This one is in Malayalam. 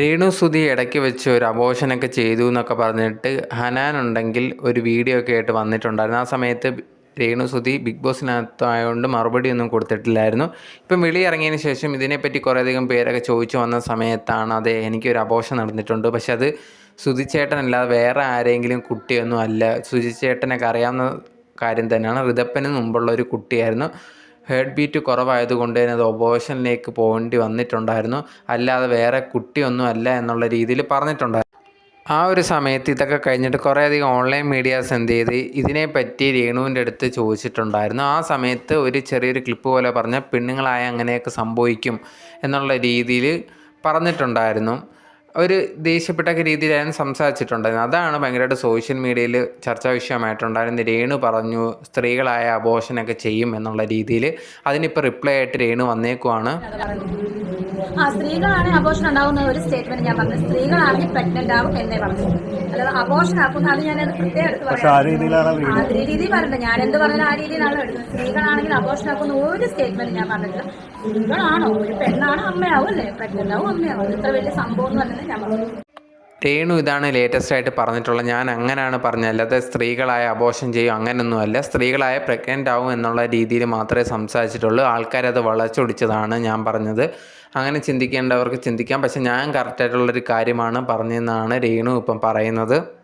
രേണു സുധി ഇടയ്ക്ക് വെച്ച് ഒരു അബോഷനൊക്കെ ചെയ്തു എന്നൊക്കെ പറഞ്ഞിട്ട് ഹനാൻ ഉണ്ടെങ്കിൽ ഒരു വീഡിയോ ഒക്കെ ആയിട്ട് വന്നിട്ടുണ്ടായിരുന്നു. ആ സമയത്ത് രേണു സുധി ബിഗ് ബോസിനകത്തായതുകൊണ്ട് മറുപടി ഒന്നും കൊടുത്തിട്ടില്ലായിരുന്നു. ഇപ്പം വെളി ഇറങ്ങിയതിന് ശേഷം ഇതിനെപ്പറ്റി കുറേയധികം പേരൊക്കെ ചോദിച്ചു വന്ന സമയത്താണ് അതെ എനിക്കൊരു അബോഷൻ നടന്നിട്ടുണ്ട്. പക്ഷെ അത് സുധിച്ചേട്ടനല്ലാതെ വേറെ ആരെങ്കിലും കുട്ടിയൊന്നും അല്ല. സുധിച്ചേട്ടനൊക്കെ അറിയാവുന്ന കാര്യം തന്നെയാണ്. ഋതപ്പന് മുമ്പുള്ള ഒരു കുട്ടിയായിരുന്നു. ഹേർട്ട് ബീറ്റ് കുറവായതുകൊണ്ട് തന്നെ അത് ഒബോഷനിലേക്ക് പോകേണ്ടി വന്നിട്ടുണ്ടായിരുന്നു. അല്ലാതെ വേറെ കുട്ടിയൊന്നും അല്ല എന്നുള്ള രീതിയിൽ പറഞ്ഞിട്ടുണ്ടായിരുന്നു. ആ ഒരു സമയത്ത് ഇതൊക്കെ കഴിഞ്ഞിട്ട് കുറേയധികം ഓൺലൈൻ മീഡിയാസ് എന്ത് ചെയ്ത് ഇതിനെപ്പറ്റി രേണുവിന്റെ അടുത്ത് ചോദിച്ചിട്ടുണ്ടായിരുന്നു. ആ സമയത്ത് ഒരു ചെറിയൊരു ക്ലിപ്പ് പോലെ പറഞ്ഞ പെണ്ണുങ്ങളായ അങ്ങനെയൊക്കെ സംഭവിക്കും എന്നുള്ള രീതിയിൽ പറഞ്ഞിട്ടുണ്ടായിരുന്നു. ഒരു ദേഷ്യപ്പെട്ട രീതിയിലായിരുന്നു സംസാരിച്ചിട്ടുണ്ടായിരുന്നത് അതാണ് ഭയങ്കരമായിട്ട് സോഷ്യൽ മീഡിയയിൽ ചർച്ചാ വിഷയമായിട്ടുണ്ടായിരുന്നു രേണു പറഞ്ഞു സ്ത്രീകളായ അബോഷനൊക്കെ ചെയ്യും എന്നുള്ള രീതിയിൽ അതിനിപ്പോൾ റിപ്ലൈ ആയിട്ട് രേണു വന്നേക്കുവാണ്. ആ സ്ത്രീകളാണ് അബോഷൻ ഉണ്ടാവുന്ന ഒരു സ്റ്റേറ്റ്മെന്റ് ഞാൻ പറഞ്ഞു. സ്ത്രീകളാണെങ്കിൽ പ്രഗ്നന്റ് ആവും എന്നേ പറഞ്ഞു. അല്ലാതെ അബോഷൻ ആക്കുന്ന അത് ഞാൻ പ്രത്യേകം എടുത്ത് പറയാം. ആ രീതിയിൽ പറഞ്ഞില്ല ഞാൻ എന്ത് പറഞ്ഞാലും ആ രീതിയിലാണ് എടുക്കുന്നത് സ്ത്രീകളാണെങ്കിൽ അബോഷൻ ആക്കുന്ന ഒരു സ്റ്റേറ്റ്മെന്റ് ഞാൻ പറഞ്ഞിട്ടില്ല. സ്ത്രീകളാണോ? ഒരു പെണ്ണാണ്? അമ്മയാവും അല്ലേ? പ്രഗ്നന്റ് ആവും അമ്മയാവും. ഇത്ര വലിയ സംഭവം എന്ന് പറഞ്ഞത് ഞാൻ പറഞ്ഞു. രേണു ഇതാണ് ലേറ്റസ്റ്റ് ആയിട്ട് പറഞ്ഞിട്ടുള്ളത്. ഞാൻ അങ്ങനെയാണ് പറഞ്ഞത്. അല്ലാതെ സ്ത്രീകളായ അബോഷൻ ചെയ്യും അങ്ങനെയൊന്നുമല്ല സ്ത്രീകളായ പ്രഗ്നന്റ് ആവും എന്നുള്ള രീതിയിൽ മാത്രമേ സംസാരിച്ചിട്ടുള്ളൂ. ആൾക്കാരത് വളച്ചൊടിച്ചതാണ് ഞാൻ പറഞ്ഞത്. അങ്ങനെ ചിന്തിക്കേണ്ടവർക്ക് ചിന്തിക്കാം. പക്ഷേ ഞാൻ കറക്റ്റായിട്ടുള്ളൊരു കാര്യമാണ് പറഞ്ഞതെന്നാണ് രേണു ഇപ്പം പറയുന്നത്.